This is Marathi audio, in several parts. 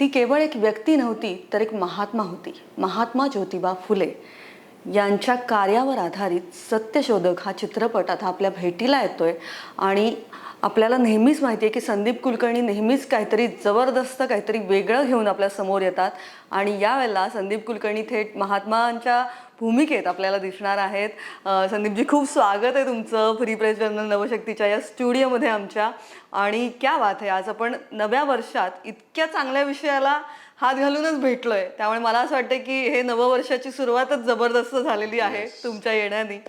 ती केवळ एक व्यक्ती नव्हती तर एक महात्मा होती. महात्मा ज्योतिबा फुले यांच्या कार्यावर आधारित सत्यशोधक हा चित्रपट आता आपल्या भेटीला येतोय. आणि आपल्याला नेहमीच माहिती आहे की संदीप कुलकर्णी नेहमीच काहीतरी जबरदस्त काहीतरी वेगळं घेऊन आपल्यासमोर येतात. आणि यावेळेला संदीप कुलकर्णी थेट महात्मांच्या भूमिकेत आपल्याला दिसणार आहेत. संदीपजी खूप स्वागत आहे तुमचं फ्री प्रेस जर्नल नवशक्तीच्या या स्टुडिओमध्ये आमच्या. आणि क्या बात आहे आज आपण नव्या वर्षात इतक्या चांगल्या विषयाला हात घालूनच भेटलोय. त्यामुळे मला असं वाटतं की हे नववर्षाची सुरुवातच जबरदस्त झालेली आहे तुमच्या येण्याने.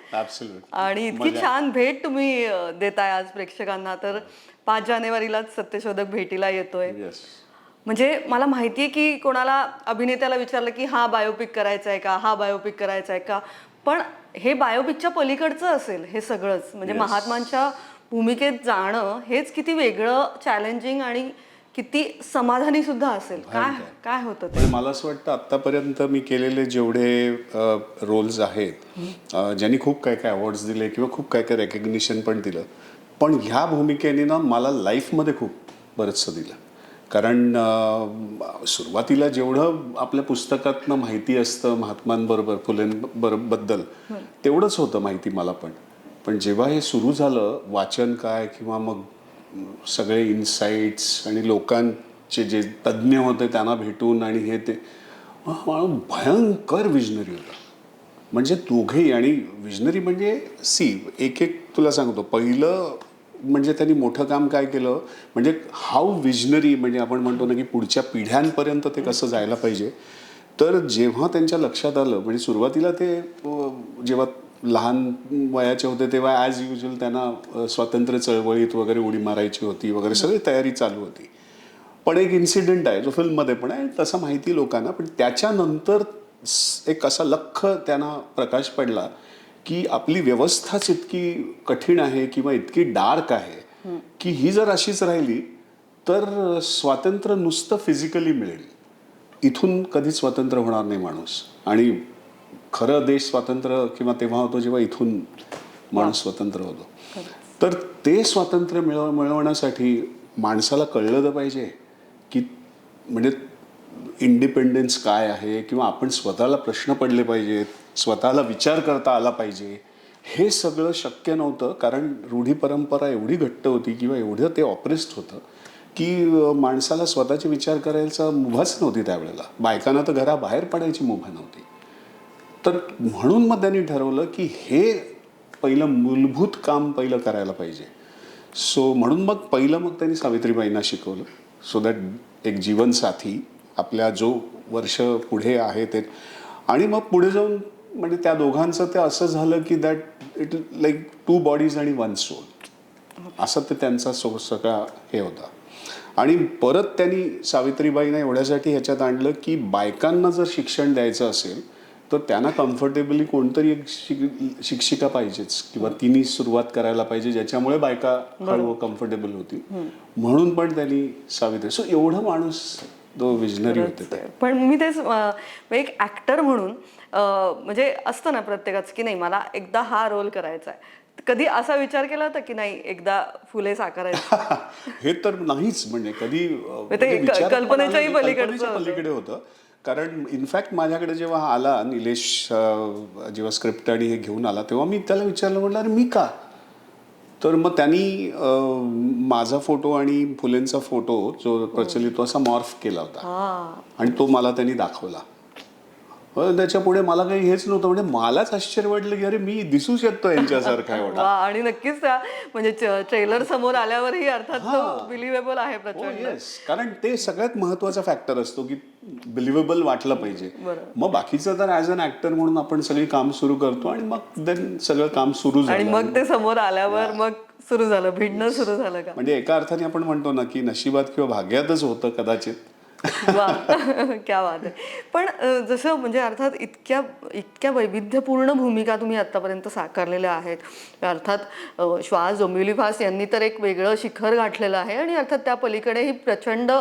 आणि इतकी छान भेट तुम्ही देताय आज प्रेक्षकांना. तर पाच जानेवारीलाच सत्यशोधक भेटीला येतोय. म्हणजे मला माहितीये की कोणाला अभिनेत्याला विचारलं की हा बायोपिक करायचा आहे का? हा बायोपिक करायचा आहे का? पण हे बायोपिकच्या पलीकडचं असेल हे सगळंच. म्हणजे महात्मांच्या भूमिकेत जाणं हेच किती वेगळं चॅलेंजिंग आणि किती समाधानी सुद्धा असेल. काय काय होतं ते? पण मला असं वाटतं आतापर्यंत मी केलेले जेवढे रोल्स आहेत ज्यांनी खूप काय काय अवॉर्ड्स दिले किंवा खूप काय काय रेकग्निशन पण दिलं पण ह्या भूमिकेने ना मला लाईफमध्ये खूप बरंचसं दिलं. कारण सुरुवातीला जेवढं आपल्या पुस्तकातनं माहिती असतं महात्मांबरोबर फुलेंबद्दल तेवढंच होतं माहिती मला पण. पण जेव्हा हे सुरू झालं वाचन काय किंवा मग सगळे इन्साइट्स आणि लोकांचे जे तज्ज्ञ होते त्यांना भेटून आणि हे ते हा भयंकर विजनरी होता. म्हणजे दोघेही आणि विजनरी म्हणजे सी एक एक तुला सांगतो पहिलं म्हणजे त्यांनी मोठं काम काय केलं? म्हणजे हाऊ विजनरी म्हणजे आपण म्हणतो ना की पुढच्या पिढ्यांपर्यंत ते कसं जायला पाहिजे. तर जेव्हा त्यांच्या लक्षात आलं म्हणजे सुरुवातीला ते जेव्हा लहान वयाचे होते तेव्हा ॲज युजल त्यांना स्वातंत्र्य चळवळीत वगैरे उडी मारायची होती वगैरे सगळी तयारी चालू होती. पण एक इन्सिडेंट आहे जो फिल्ममध्ये पण आहे तसं माहिती लोकांना पण त्याच्यानंतर एक असा लख त्यांना प्रकाश पडला की आपली व्यवस्थाच इतकी कठीण आहे किंवा इतकी डार्क आहे की ही जर अशीच राहिली तर स्वातंत्र्य नुसतं फिजिकली मिळेल. इथून कधीच स्वतंत्र होणार नाही माणूस. आणि खरं देश स्वातंत्र्य किंवा तेव्हा होतो जेव्हा इथून माणूस स्वतंत्र होतो. तर ते स्वातंत्र्य मिळव मिळवण्यासाठी माणसाला कळलं तर पाहिजे की म्हणजे इंडिपेंडन्स काय आहे किंवा आपण स्वतःला प्रश्न पडले पाहिजेत. स्वतःला विचार करता आला पाहिजे. हे सगळं शक्य नव्हतं कारण रूढी परंपरा एवढी घट्ट होती किंवा एवढं ते ऑपरेस्ट होतं की माणसाला स्वतःचे विचार करायचा मुभाच नव्हती त्यावेळेला. बायकांना तर घराबाहेर पडायची मुभा नव्हती. तर म्हणून मग त्यांनी ठरवलं की हे पहिलं मूलभूत काम पहिलं करायला पाहिजे. सो म्हणून मग पहिलं मग त्यांनी सावित्रीबाईंना शिकवलं सो दॅट एक जीवनसाथी आपल्या जो वर्ष पुढे आहे ते. आणि मग पुढे जाऊन म्हणजे त्या दोघांचं ते असं झालं की that it like two bodies आणि वन सोल असं ते त्यांचा सो सगळा हे होता. आणि परत त्यांनी सावित्रीबाईंना एवढ्यासाठी ह्याच्यात आणलं की बायकांना जर शिक्षण द्यायचं असेल तर त्यांना कम्फर्टेबली कोणतरी एक शिक- शिक्षिका पाहिजेच किंवा तिने सुरुवात करायला पाहिजे ज्याच्यामुळे बायका हळू कम्फर्टेबल होती म्हणून पण त्यांनी सावित्री सो एवढं माणूस तो विजनरी होते पण मी तेच एक ऍक्टर म्हणून म्हणजे असतं ना प्रत्येकाच की नाही मला एकदा हा रोल करायचा आहे. कधी असा विचार केला होता की नाही एकदा फुले साकारायचं? हे तर नाहीच म्हणजे कधी म्हणजे कल्पनेच्याही. पलीकडे होतं. कारण इनफॅक्ट माझ्याकडे जेव्हा आला निलेश जेव्हा स्क्रिप्ट आणि हे घेऊन आला तेव्हा मी त्याला विचारलं म्हटलं अरे मी का? तर मग त्यांनी माझा फोटो आणि फुलेंचा फोटो जो प्रचलित तो असा मॉर्फ केला होता. आणि तो मला त्यांनी दाखवला. त्याच्या पुढे मला काही हेच नव्हतं. म्हणजे मलाच आश्चर्य वाटलं की अरे मी दिसू शकतो यांच्यासारखा एवढा. आणि नक्कीच त्या म्हणजे ट्रेलर समोर आल्यावरही अर्थात बिलिव्हेबल आहे हो येस कारण ते सगळ्यात महत्त्वाचा फॅक्टर असतो की बिलिव्हेबल वाटलं पाहिजे. मग बाकीचं तर ॲज अन ऍक्टर म्हणून आपण सगळी काम सुरू करतो आणि मग देन सगळं काम सुरू आणि झालं मग ते समोर आल्यावर मग सुरू झालं भिडणं सुरू झालं का? म्हणजे एका अर्थाने आपण म्हणतो ना की नशिबात किंवा भाग्यातच होतं कदाचित. वा क्या बात आहे पण जसं म्हणजे अर्थात इतक्या इतक्या वैविध्यपूर्ण भूमिका तुम्ही आतापर्यंत साकारलेल्या आहेत. अर्थात श्वास डोंबिवली फास यांनी तर एक वेगळं शिखर गाठलेलं आहे आणि अर्थात त्या पलीकडेही प्रचंड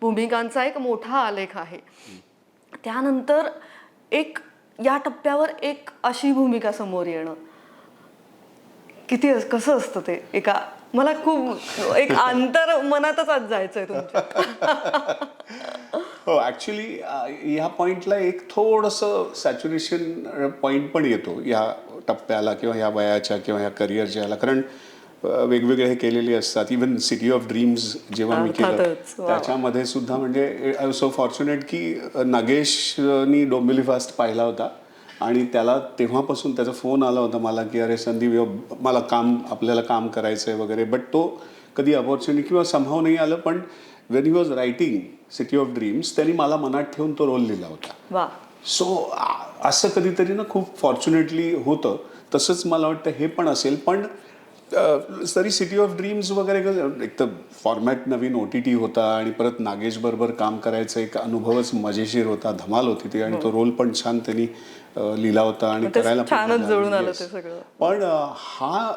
भूमिकांचा एक मोठा आलेख आहे. त्यानंतर एक या टप्प्यावर एक अशी भूमिका समोर येणं. किती अस- कसं असतं ते? एका मला खूप एक अंतर मनातच आज जायचंय तुमच्या. ॲक्च्युली ह्या पॉईंटला एक थोडंसं सॅच्युरेशन पॉईंट पण येतो या टप्प्याला किंवा ह्या वयाच्या किंवा ह्या करिअरच्या याला. कारण वेगवेगळे हे केलेले असतात. इवन सिटी ऑफ ड्रीम्स जेव्हा मी केलं. त्याच्यामध्ये सुद्धा म्हणजे आय सो फॉर्च्युनेट की नागेशनी डोंबिवली फास्ट पाहिला होता. आणि त्याला तेव्हापासून त्याचा फोन आला होता मला की अरे संदीप मला काम आपल्याला काम करायचं आहे वगैरे. बट तो कधी अपॉर्च्युनिटी किंवा संभाव नाही आलं पण when he was writing city of dreams त्यांनी मला मनात ठेवून तो रोल लिहिला होता. सो असं कधीतरी ना खूप फॉर्च्युनेटली होतं. तसंच मला वाटतं हे पण असेल. पण तरी सिटी ऑफ ड्रीम्स वगैरे एक तर फॉर्मॅट नवीन ओ टी टी होता आणि परत नागेश बरोबर काम करायचा एक अनुभवच मजेशीर होता धमाल होती ती आणि तो रोल पण छान त्यांनी लिहिला होता आणि करायला पण छानच जुळून आली. ते सगळं. पण हा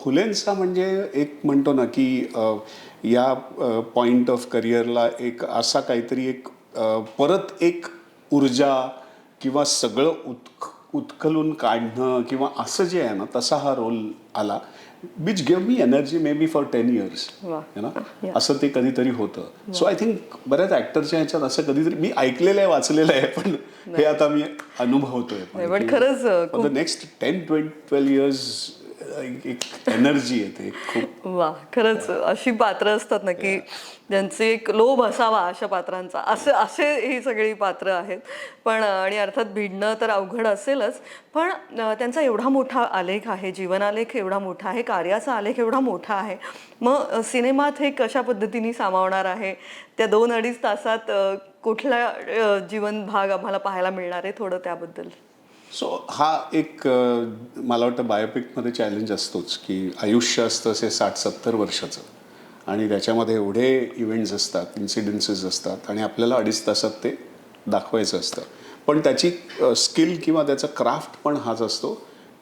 फुलेंचा म्हणजे एक म्हणतो ना की या पॉइंट ऑफ करिअरला एक असा काहीतरी एक परत एक ऊर्जा किंवा सगळं उत्ख उत्खलून काढणं किंवा असं जे आहे ना तसा हा रोल आला. Which give me energy maybe for ten years वा. ना असं ते कधीतरी होतं. सो आय थिंक बऱ्याच ऍक्टरच्या ह्याच्यात असं कधीतरी मी ऐकलेलं आहे वाचलेलं आहे पण हे आता मी अनुभवतोय. Next ten twenty twelve years एक एनर्जी येते खूप. वा खरंच अशी पात्र असतात ना की ज्यांचे एक लोभ असावा अशा पात्रांचा. असे असे ही सगळी पात्र आहेत. पण आणि अर्थात भिडणं तर अवघड असेलच पण त्यांचा एवढा मोठा आलेख आहे जीवनालेख एवढा मोठा आहे कार्याचा आलेख एवढा मोठा आहे. मग सिनेमात हे कशा पद्धतीने सामावणार आहे? त्या दोन अडीच तासात कुठला जीवन भाग आम्हाला पाहायला मिळणार आहे थोडं त्याबद्दल? सो हा एक मला वाटतं बायोपिकमध्ये चॅलेंज असतोच की आयुष्य असतं असे साठ सत्तर वर्षाचं. आणि त्याच्यामध्ये एवढे इव्हेंट्स असतात इन्सिडेन्सेस असतात आणि आपल्याला अडीच तासात ते दाखवायचं असतं. पण त्याची स्किल किंवा त्याचा क्राफ्ट पण हाच असतो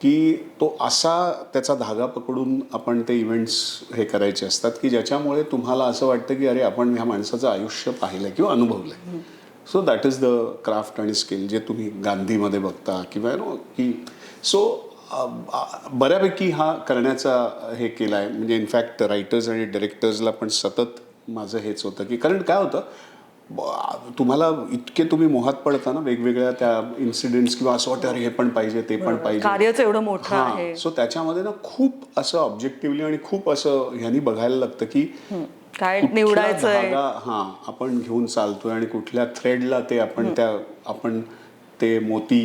की तो असा त्याचा धागा पकडून आपण ते इव्हेंट्स हे करायचे असतात की ज्याच्यामुळे तुम्हाला असं वाटतं की अरे आपण ह्या माणसाचं आयुष्य पाहिलं किंवा अनुभवलं आहे so that is the craft आणि स्किल जे तुम्ही गांधीमध्ये बघता किंवा नो की सो बऱ्यापैकी हा करण्याचा हे केला आहे म्हणजे इनफॅक्ट रायटर्स आणि डिरेक्टर्सला पण सतत माझं हेच होतं की कारण काय होतं तुम्हाला इतके तुम्ही मोहात पडता ना वेगवेगळ्या त्या इन्सिडेंट्स किंवा असं वाटतं अरे हे पण पाहिजे ते पण पाहिजे. एवढं मोठं आहे. सो त्याच्यामध्ये ना खूप असं ऑब्जेक्टिव्हली आणि खूप असं ह्यांनी बघायला लागतं की काय निवडायचंय? धागा हा आपण घेऊन चालतोय आणि कुठल्या थ्रेडला ते आपण त्या आपण ते मोती.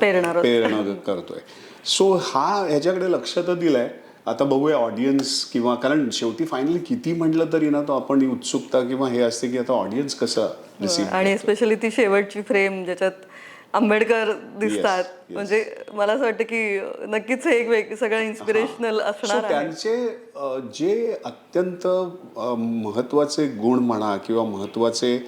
पेरणं करतोय. सो हा ह्याच्याकडे लक्ष तर दिलंय. आता बघूया ऑडियन्स किंवा कारण शेवटी फायनली किती म्हटलं तरी ना तो आपण उत्सुकता किंवा हे असते की आता ऑडियन्स कसं आणि स्पेशली ती शेवटची फ्रेम ज्याच्यात आंबेडकर दिसतात. म्हणजे मला असं वाटतं की नक्कीच हे एक वेग सगळं इन्स्पिरेशनल असणार त्यांचे जे अत्यंत महत्त्वाचे गुण म्हणा किंवा महत्त्वाचे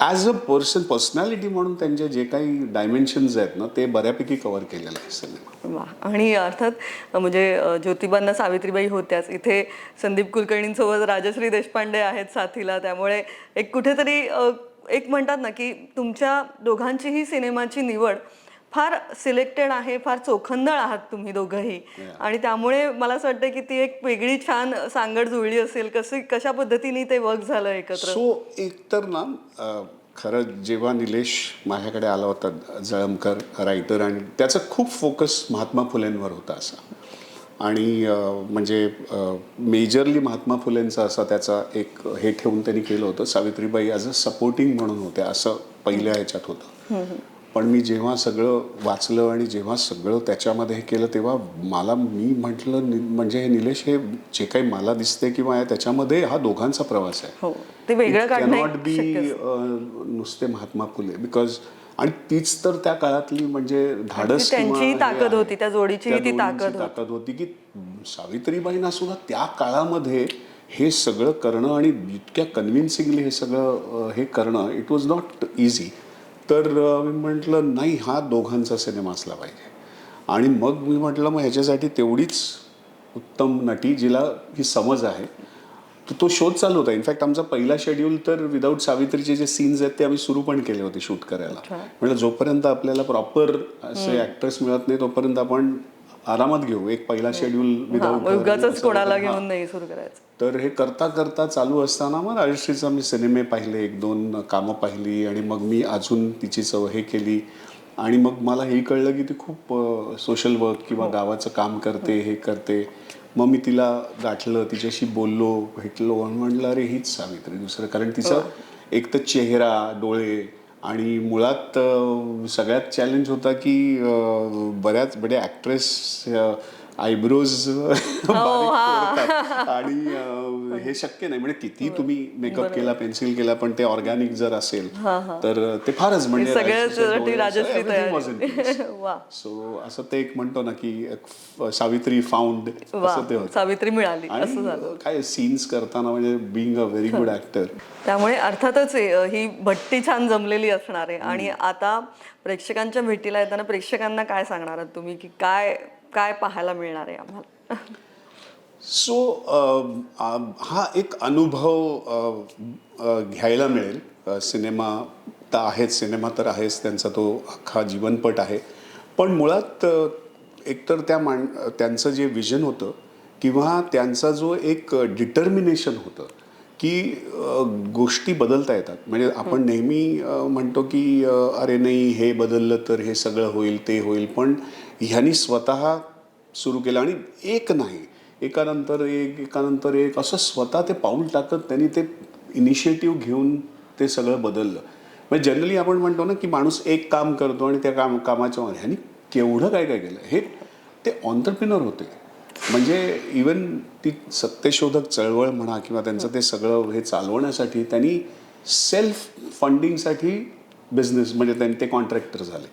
ॲज अ पर्सन पर्सनॅलिटी म्हणून त्यांचे जे काही डायमेन्शन्स आहेत ना ते बऱ्यापैकी कव्हर केलेलं आहे सिनेमा. आणि अर्थात म्हणजे ज्योतिबांना सावित्रीबाई होत्याच. इथे संदीप कुलकर्णींसोबत राजश्री देशपांडे आहेत साथीला. त्यामुळे एक कुठेतरी एक म्हणतात ना की तुमच्या दोघांचीही सिनेमाची निवड फार सिलेक्टेड आहे फार चोखंदळ आहात तुम्ही दोघंही. आणि त्यामुळे मला असं वाटतं की ती एक वेगळी छान सांगड जुळली असेल. कशी कशा पद्धतीने ते वर्क झालं एकत्र? सो एकतर ना खरं जेव्हा निलेश माझ्याकडे आला होता जळमकर रायटर आणि त्याचा खूप फोकस महात्मा फुलेंवर होता असा. आणि म्हणजे मेजरली महात्मा फुलेंचा असा त्याचा एक हे ठेवून त्यांनी केलं होतं सावित्रीबाई ॲज अ सपोर्टिंग म्हणून होत्या असं पहिल्या ह्याच्यात होतं. पण मी जेव्हा सगळं वाचलं आणि जेव्हा सगळं त्याच्यामध्ये हे केलं तेव्हा मला मी म्हटलं म्हणजे हे निलेश हे जे काही मला दिसते किंवा त्याच्यामध्ये हा दोघांचा प्रवास आहे. हो ते वेगळं काढणं नॉट एक बी नुसते महात्मा फुले बिकॉज आणि तीच तर त्या काळातली म्हणजे धाडस त्यांचीही ताकद. होती, त्या जोडीचीही त्या ती जोडीची ताकद. ताकद होती की सावित्रीबाईंना सुद्धा त्या काळामध्ये हे सगळं करणं आणि इतक्या कन्व्हिन्सिंगली हे सगळं हे करणं इट वॉज नॉट इझी तर मी म्हटलं नाही हा दोघांचा सिनेमा असला पाहिजे आणि मग मी म्हटलं मग ह्याच्यासाठी तेवढीच उत्तम नटी जिला ही समज आहे तर तो शोध चालू होता. इनफॅक्ट आमचा पहिला शेड्यूल तर विदाऊट सावित्रीचे जे सीन्स आहेत ते आम्ही सुरू पण केले होते शूट करायला. म्हणजे जोपर्यंत आपल्याला प्रॉपर असे ऍक्टर्स मिळत नाही तोपर्यंत आपण आरामात घेऊ. एक पहिला शेड्यूल हा, उगाचच कोणाला घेऊन नाही सुरू करायचं. तर हे करता करता चालू असताना मग राजश्रीचा मी सिनेमे पाहिले एक दोन कामं पाहिली आणि मग मी अजून तिची चव हे केली. आणि मग मला हे कळलं की ती खूप सोशल वर्क किंवा गावाचं काम करते हे करते. मग मी तिला गाठलं तिच्याशी बोललो भेटलो. आणि म्हणलं अरे हीच सावित्री दुसरं. कारण तिचा एक तर चेहरा डोळे आणि मुळात सगळ्यात चॅलेंज होता की बऱ्याच बड्या ॲक्ट्रेस आयब्रोज आणि अं, हे शक्य नाही. म्हणजे किती तुम्ही मेकअप केला पेन्सिल केला पण ते ऑर्गॅनिक जर असेल तर ते फारच म्हणजे सो असं ते एक म्हणतो ना की सावित्री फाउंड असं ते सावित्री मिळाली असं झालं. आणि काय सीन्स करताना म्हणजे being a very good actor त्यामुळे अर्थातच हे- ही भट्टी छान जमलेली असणार आहे. आणि आता प्रेक्षकांच्या भेटीला येताना प्रेक्षकांना काय सांगणार तुम्ही? की काय काय पाहायला मिळणार आहे आम्हाला? सो हा एक अनुभव घ्यायला मिळेल. सिनेमा तर आहेच सिनेमा तर आहेच त्यांचा तो अख्खा जीवनपट आहे. पण मुळात एकतर त्या माण त्यांचं जे विजन होतं किंवा त्यांचा जो एक डिटर्मिनेशन होतं की गोष्टी बदलता येतात. म्हणजे आपण नेहमी म्हणतो की अरे नाही हे बदललं तर हे सगळं होईल ते होईल. पण ह्यांनी स्वतः सुरू केलं आणि एक नाही. एकानंतर एक एकानंतर एक असं स्वतः ते पाऊल टाकत त्यांनी ते इनिशिएटिव्ह घेऊन ते सगळं बदललं. म्हणजे जनरली आपण म्हणतो ना की माणूस एक काम करतो आणि त्या काम कामाच्या मध्ये ह्यांनी केवढं काय काय केलं? हे ते ऑन्टरप्रिनर होते. म्हणजे इवन ती सत्यशोधक चळवळ म्हणा किंवा त्यांचं ते सगळं हे चालवण्यासाठी त्यांनी सेल्फ फंडिंगसाठी बिझनेस म्हणजे त्यांनी ते कॉन्ट्रॅक्टर झाले.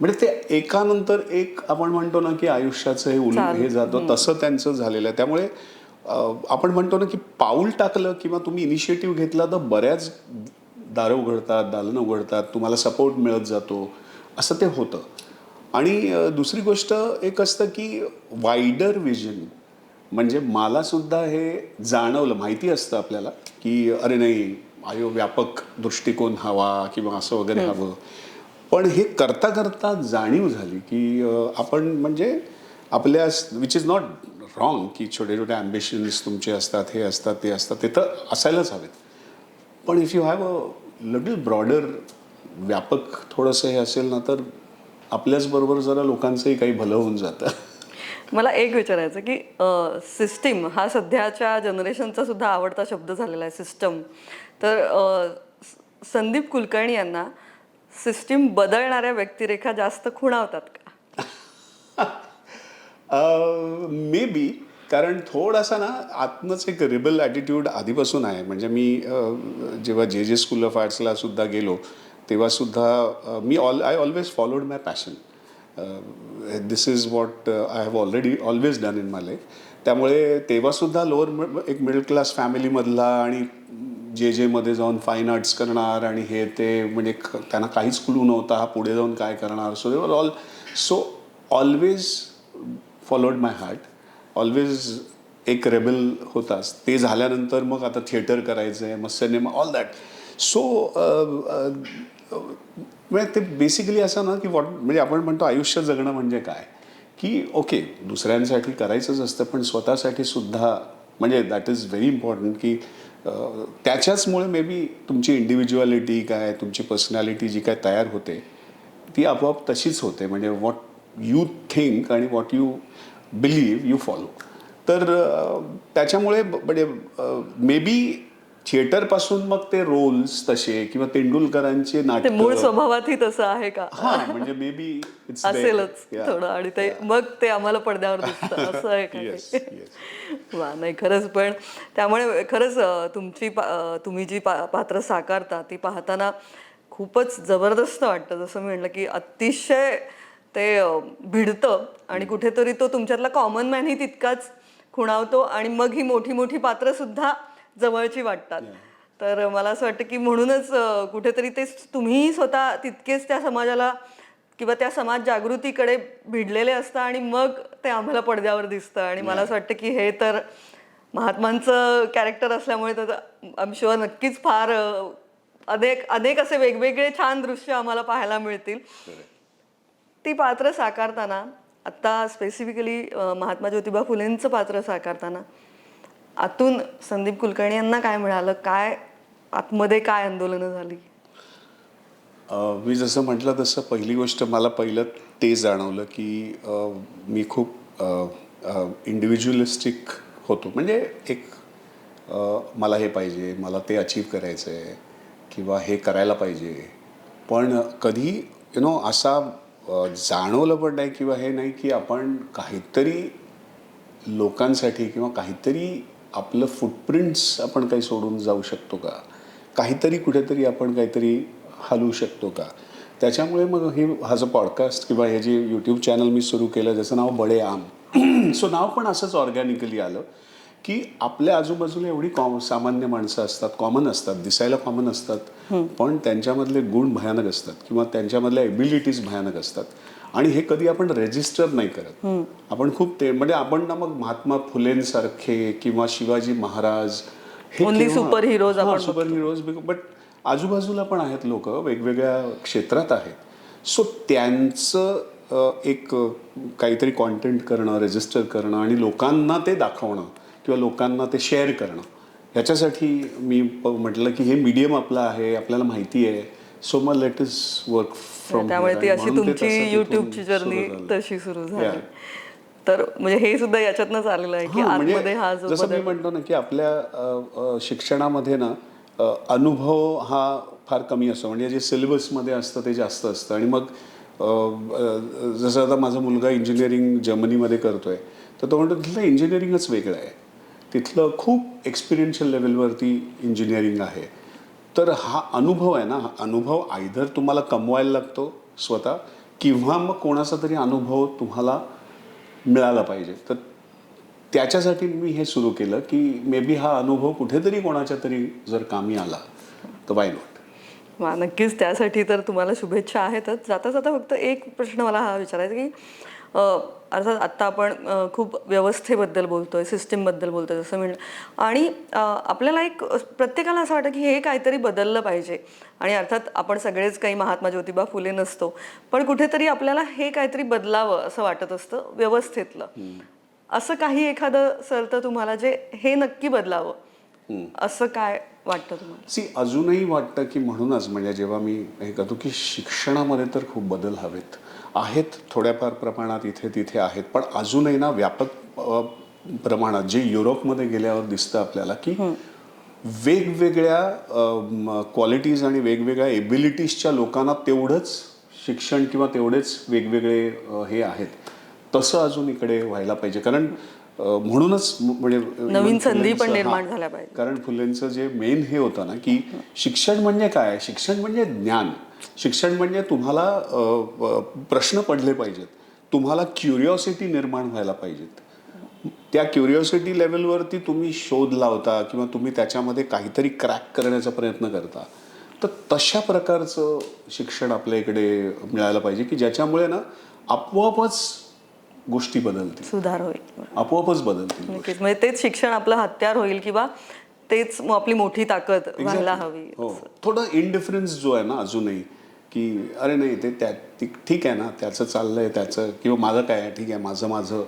म्हणजे ते एकानंतर एक आपण म्हणतो ना की आयुष्याचं हे उल हे जातं तसं त्यांचं झालेलं आहे. त्यामुळे आपण म्हणतो ना की पाऊल टाकलं किंवा तुम्ही इनिशिएटिव्ह घेतला तर बऱ्याच दारं उघडतात दालनं उघडतात तुम्हाला सपोर्ट मिळत जातो. असं ते होतं. आणि दुसरी गोष्ट एक असतं की वाईडर विजन म्हणजे मला सुद्धा हे जाणवलं. माहिती असतं आपल्याला की अरे नाही आयो व्यापक दृष्टिकोन हवा किंवा असं वगैरे हवं. पण हे करता करता जाणीव झाली की आपण म्हणजे आपल्या विच इज नॉट रॉंग की छोटे छोटे ॲम्बिशन्स तुमचे असतात हे असतात ते असतात ते तर असायलाच हवेत. पण if you have a little broader व्यापक थोडंसं हे असेल ना तर आपल्याच बरोबर जरा लोकांचंही काही भलं होऊन जातं. मला एक विचारायचं की सिस्टीम हा सध्याच्या जनरेशनचा सुद्धा आवडता शब्द झालेला आहे सिस्टम तर संदीप कुलकर्णी यांना सिस्टीम बदलणाऱ्या व्यक्तिरेखा जास्त खुणावतात का? मे बी कारण थोडासा ना आतनंच एक रिबल ॲटिट्यूड आधीपासून आहे. म्हणजे मी जेव्हा जे जे स्कूल ऑफ आर्ट्सला सुद्धा गेलो तेव्हासुद्धा मी all I always followed my passion this is what I have already always done in my life त्यामुळे तेव्हासुद्धा लोअर एक मिडल क्लास फॅमिलीमधला आणि जे जेमध्ये जाऊन फाईन आर्ट्स करणार आणि हे ते म्हणजे त्यांना काहीच क्लू नव्हता हा पुढे जाऊन काय करणार. So they were also always followed my heart always एक रेबल होताच ते झाल्यानंतर मग आता थिएटर करायचं आहे मग सिनेमा ऑल दॅट सो म्हणजे ते बेसिकली असं ना की वॉट म्हणजे आपण म्हणतो आयुष्य जगणं म्हणजे काय? की ओके दुसऱ्यांसाठी करायचंच असतं पण स्वतःसाठी सुद्धा म्हणजे दॅट इज व्हेरी इम्पॉर्टंट की त्याच्याचमुळे मे बी तुमची इंडिव्हिज्युअलिटी काय तुमची पर्सनॅलिटी जी काय तयार होते ती आपोआप तशीच होते. म्हणजे वॉट यू थिंक आणि what you believe you follow तर त्याच्यामुळे म्हणजे मे बी थिएटरपासून मग ते रोल्स तसे किंवा तेंडुलकरांचे नाटक. मूळ स्वभावातही तसं आहे का? हा म्हणजे मे बी असेलच थोडं आणि ते मग ते आम्हाला पडद्यावर दिसतं असं आहे का वा नाही खरंच पण त्यामुळे खरंच तुमची तुम्ही जी पात्र साकारता ती पाहताना खूपच जबरदस्त वाटतं. जसं मी म्हटलं की अतिशय ते भिडतं आणि कुठेतरी तो तुमच्यातला कॉमन मॅनही तितकाच खुणावतो आणि मग ही मोठी मोठी पात्र सुद्धा जवळची वाटतात. तर मला असं वाटतं की म्हणूनच कुठेतरी ते तुम्हीही स्वतः तितकेच त्या समाजाला किंवा त्या समाज जागृतीकडे भिडलेले असतं आणि मग ते आम्हाला पडद्यावर दिसतं. आणि मला असं वाटतं की हे तर महात्मांचं कॅरेक्टर असल्यामुळे तर आम शुअर नक्कीच फार अनेक अनेक असे वेगवेगळे छान दृश्य आम्हाला पाहायला मिळतील. ती पात्र साकारताना आत्ता स्पेसिफिकली महात्मा ज्योतिबा फुलेंचं पात्र साकारताना आतून संदीप कुलकर्णी यांना काय मिळालं? काय आतमध्ये काय आंदोलनं झाली? मी जसं म्हटलं तसं पहिली गोष्ट मला पहिलं ते जाणवलं की मी खूप इंडिव्हिज्युअलिस्टिक होतो. म्हणजे एक मला हे पाहिजे मला ते अचीव करायचं आहे किंवा हे करायला पाहिजे. पण कधी यु नो असा जाणवलं पण नाही किंवा हे नाही की आपण काहीतरी लोकांसाठी किंवा काहीतरी आपलं फुटप्रिंट्स आपण काही सोडून जाऊ शकतो का? काहीतरी कुठेतरी आपण काहीतरी हलवू शकतो का? त्याच्यामुळे मग हे हा जो पॉडकास्ट किंवा हे जे यूट्यूब चॅनल मी सुरू केलं ज्याचं नाव बडे आम सो नाव पण असंच ऑर्गॅनिकली आलं की आपल्या आजूबाजूला एवढी कॉम सामान्य माणसं असतात कॉमन असतात दिसायला कॉमन असतात पण त्यांच्यामधले गुण भयानक असतात किंवा त्यांच्यामधल्या एबिलिटीज भयानक असतात. आणि हे कधी आपण रेजिस्टर नाही करत. आपण खूप ते म्हणजे आपण ना मग महात्मा फुलेंसारखे किंवा शिवाजी महाराज Only superheroes आपण सुपर हिरोज बट आजूबाजूला पण आहेत लोक वेगवेगळ्या क्षेत्रात आहेत. सो त्यांचं एक काहीतरी कॉन्टेंट करणं रेजिस्टर करणं आणि लोकांना ते दाखवणं किंवा लोकांना ते शेअर करणं ह्याच्यासाठी मी म्हटलं की हे मीडियम आपलं आहे आपल्याला माहिती आहे. सो मग लेट इज वर्क फ्रॉम त्यामुळे ती अशी तुमची युट्यूबची जर्नी तशी सुरू झाली. तर म्हणजे हे सुद्धा याच्यातनंच आलेलं आहे की म्हणजे आतमध्ये हा जो जसं मी म्हणतो ना की आपल्या शिक्षणामध्ये ना अनुभव हा फार कमी असतो. म्हणजे जे सिलेबसमध्ये असतं ते जास्त असतं. आणि मग जसं आता माझा मुलगा इंजिनिअरिंग जर्मनीमध्ये करतोय तर तो म्हणतो तिथलं इंजिनिअरिंगच वेगळं आहे. तिथलं खूप एक्सपिरियन्शियल लेवलवरती इंजिनिअरिंग आहे. तर हा अनुभव आहे ना हा अनुभव आयधर तुम्हाला कमवायला लागतो स्वतः. किंवा मग कोणाचा तरी अनुभव तुम्हाला मिळाला पाहिजे. तर त्याच्यासाठी मी हे सुरू केलं की मे बी हा अनुभव कुठेतरी कोणाच्या तरी जर कामी आला तर वाय नॉट वा नक्कीच त्यासाठी तर तुम्हाला शुभेच्छा आहेतच. जाता जाता फक्त एक प्रश्न मला हा विचारायचा की अर्थात आत्ता आपण खूप व्यवस्थेबद्दल बोलतोय सिस्टीमबद्दल बोलतोय जसं म्हण आणि आपल्याला एक प्रत्येकाला असं वाटतं की हे काहीतरी बदललं पाहिजे. आणि अर्थात आपण सगळेच काही महात्मा ज्योतिबा फुले नसतो. पण कुठेतरी आपल्याला हे काहीतरी बदलावं असं वाटत असतं व्यवस्थेतलं. असं काही एखादं सरतं तुम्हाला जे हे नक्की बदलावं. असं काय वाटतं तुम्हाला? सी अजूनही वाटतं की म्हणूनच म्हणजे जेव्हा मी हे करतो की शिक्षणामध्ये तर खूप बदल हवेत. आहेत थोड्याफार प्रमाणात इथे तिथे आहेत पण अजूनही ना व्यापक प्रमाणात जे युरोपमध्ये गेल्यावर दिसतं आपल्याला की वेगवेगळ्या क्वालिटीज आणि वेगवेगळ्या एबिलिटीजच्या लोकांना तेवढंच शिक्षण किंवा तेवढेच वेगवेगळे हे आहेत. तसं अजून इकडे व्हायला पाहिजे. कारण म्हणूनच म्हणजे नवीन संधी पण निर्माण. झाल्या पाहिजे. कारण फुलेंचं जे मेन हे होतं ना की शिक्षण म्हणजे काय शिक्षण म्हणजे ज्ञान शिक्षण म्हणजे तुम्हाला प्रश्न पडले पाहिजेत तुम्हाला क्युरिओसिटी निर्माण व्हायला पाहिजेत त्या क्युरिओसिटी लेवलवरती तुम्ही शोध लावता किंवा तुम्ही त्याच्यामध्ये काहीतरी क्रॅक करण्याचा प्रयत्न करता तर तशा प्रकारचं शिक्षण आपल्या इकडे मिळायला पाहिजे की ज्याच्यामुळे ना आपोआपच गोष्टी बदलतील. सुधार होईल आपोआपच बदलतील नक्कीच. म्हणजे तेच शिक्षण आपलं हत्यार होईल किंवा तेच आपली मोठी ताकद व्हायला हवी हो. थोडं इनडिफरन्स जो आहे ना अजूनही की अरे नाही ते त्या ठीक आहे ना त्याचं चाललंय त्याचं किंवा माझं काय आहे ठीक आहे माझं माझं.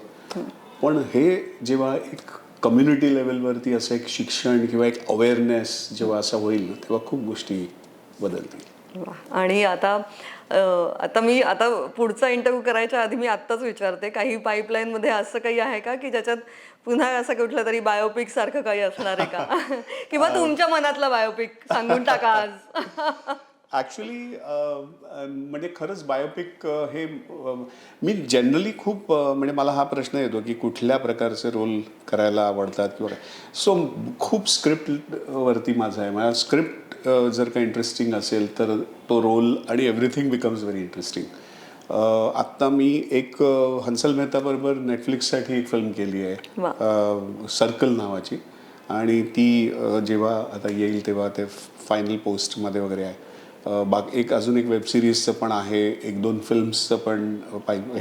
पण हे जेव्हा एक कम्युनिटी लेवलवरती असं एक शिक्षण किंवा एक अवेअरनेस जेव्हा असं होईल ना तेव्हा खूप गोष्टी बदलतील. आणि आता आता मी आता पुढचा इंटरव्ह्यू करायच्या आधी मी आत्ताच विचारते काही पाईपलाईन मध्ये असं काही आहे का की ज्याच्यात पुन्हा असं कुठलं तरी बायोपिक सारखं काही असणार आहे का? किंवा तुमच्या मनातलं बायोपिक सांगून टाका आज. ॲक्च्युली म्हणजे खरंच बायोपिक हे मी जनरली खूप म्हणजे मला हा प्रश्न येतो की कुठल्या प्रकारचे रोल करायला आवडतात किंवा सो खूप स्क्रिप्ट वरती माझा आहे. मला स्क्रिप्ट जर का इंटरेस्टिंग असेल तर तो रोल आणि एव्हरीथिंग बिकम्स व्हेरी इंटरेस्टिंग आत्ता मी एक हंसल मेहताबरोबर नेटफ्लिक्ससाठी एक फिल्म केली. आहे. सर्कल नावाची. आणि ती जेव्हा आता येईल तेव्हा ते फायनल पोस्टमध्ये वगैरे आहे. बाक एक अजून एक वेब सिरीजचं पण आहे. एक दोन फिल्म्सचं पण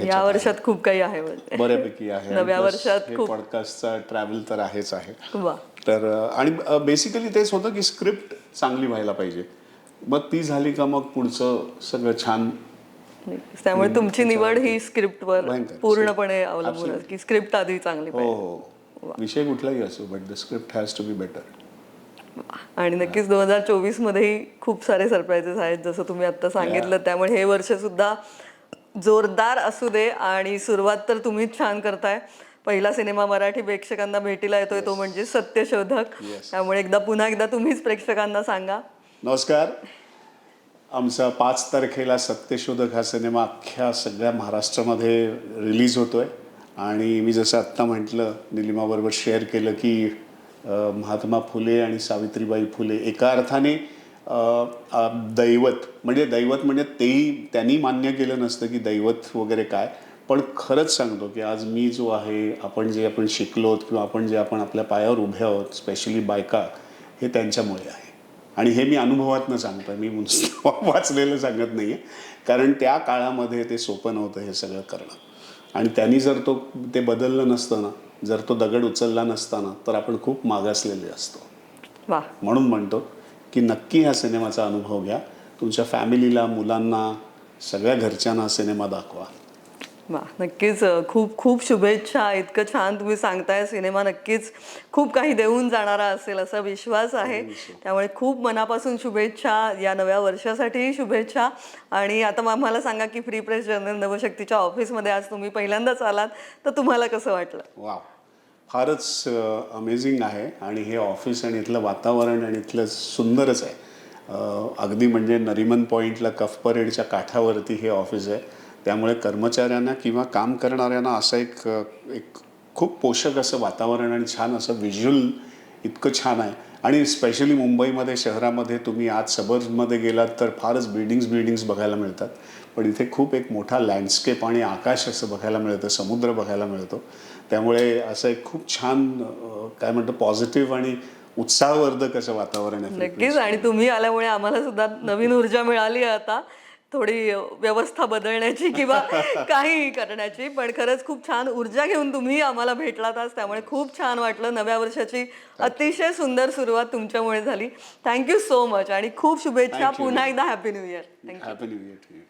या. वर्षात खूप काही आहे म्हणजे. बऱ्यापैकी आहे. नव्या वर्षात पॉडकास्टचा ट्रॅव्हल तर आहेच आहे. तर आणि बेसिकली तेच होतं की स्क्रिप्ट चांगली व्हायला पाहिजे. मग ती झाली का मग पुढचं सगळं छान. त्यामुळे तुमची निवड ही स्क्रिप्टवर भयंकर. पूर्णपणे अवलंबून की स्क्रिप्ट आधी चांगली हो हो. विषय कुठलाही असो but the script has to be better आणि नक्कीच दोन हजार चोवीस मध्येही खूप सारे सरप्राईजेस आहेत. जसं तुम्ही आता सांगितलं त्यामुळे हे वर्ष सुद्धा जोरदार असू दे आणि सुरुवात तर तुम्हीच छान करताय. पहिला सिनेमा मराठी प्रेक्षकांना भेटीला येतोय तो म्हणजे सत्यशोधक. त्यामुळे एकदा पुन्हा एकदा तुम्हीच प्रेक्षकांना सांगा. नमस्कार. आमचा पाच तारखेला सत्यशोधक हा सिनेमा अख्ख्या सगळ्या महाराष्ट्रामध्ये रिलीज होतोय. आणि मी जसं आत्ता म्हटलं निलिमाबरोबर शेअर केलं की महात्मा फुले आणि सावित्रीबाई फुले एका अर्थाने दैवत म्हणजे दैवत म्हणजे तेही त्यांनी मान्य केलं नसतं की दैवत वगैरे काय पण खरंच सांगतो की आज मी जो आहे आपण जे आपण शिकलोत किंवा आपण जे आपण आपल्या पायावर उभे आहोत स्पेशली बायका हे त्यांच्यामुळे आहे. आणि हे मी अनुभवातनं आहे मी वाचलेलं सांगत नाही आहे कारण त्या काळामध्ये ते सोपं नव्हतं हे सगळं करणं. आणि त्यांनी जर तो ते बदललं नसतं ना जर तो दगड उचलला नसता ना तर आपण खूप मागासलेले असतो. म्हणून म्हणतो की नक्की ह्या सिनेमाचा अनुभव घ्या. तुमच्या फॅमिलीला मुलांना सगळ्या घरच्यांना हा सिनेमा दाखवा. वा नक्कीच खूप खूप शुभेच्छा. इतकं छान तुम्ही सांगताय सिनेमा नक्कीच खूप काही देऊन जाणारा असेल असा विश्वास आहे. त्यामुळे खूप मनापासून शुभेच्छा या नव्या वर्षासाठीही शुभेच्छा. आणि आता आम्हाला सांगा की फ्री प्रेस जर्नल नवशक्तीच्या ऑफिसमध्ये आज तुम्ही पहिल्यांदाच आलात तर तुम्हाला कसं वाटलं? वा फारच अमेझिंग आहे आणि हे ऑफिस आणि इथलं वातावरण आणि इथलं सुंदरच आहे. अगदी म्हणजे नरिमन पॉईंटला कफ परेडच्या काठावरती हे ऑफिस आहे. त्यामुळे कर्मचाऱ्यांना किंवा काम करणाऱ्यांना असं एक एक खूप पोषक असं वातावरण आणि छान असं व्हिज्युअल इतकं छान आहे. आणि स्पेशली मुंबईमध्ये शहरामध्ये तुम्ही आज सबर्बमध्ये गेलात तर फारच बिल्डिंग्स बिल्डिंग्स बघायला मिळतात. पण इथे खूप एक मोठा लँडस्केप आणि आकाश असं बघायला मिळतं समुद्र बघायला मिळतो. त्यामुळे असं एक खूप छान काय म्हणतो पॉझिटिव्ह आणि उत्साहवर्धक असं वातावरण आहे. नक्कीच. आणि तुम्ही आल्यामुळे आम्हाला सुद्धा नवीन ऊर्जा मिळाली आहे आता. थोडी व्यवस्था बदलण्याची किंवा काही करण्याची. पण खरंच खूप छान ऊर्जा घेऊन तुम्ही आम्हाला भेटलात आज. त्यामुळे खूप छान वाटलं. नव्या वर्षाची अतिशय सुंदर सुरुवात तुमच्यामुळे झाली. थँक्यू सो मच आणि खूप शुभेच्छा. पुन्हा एकदा happy new year thank you happy new year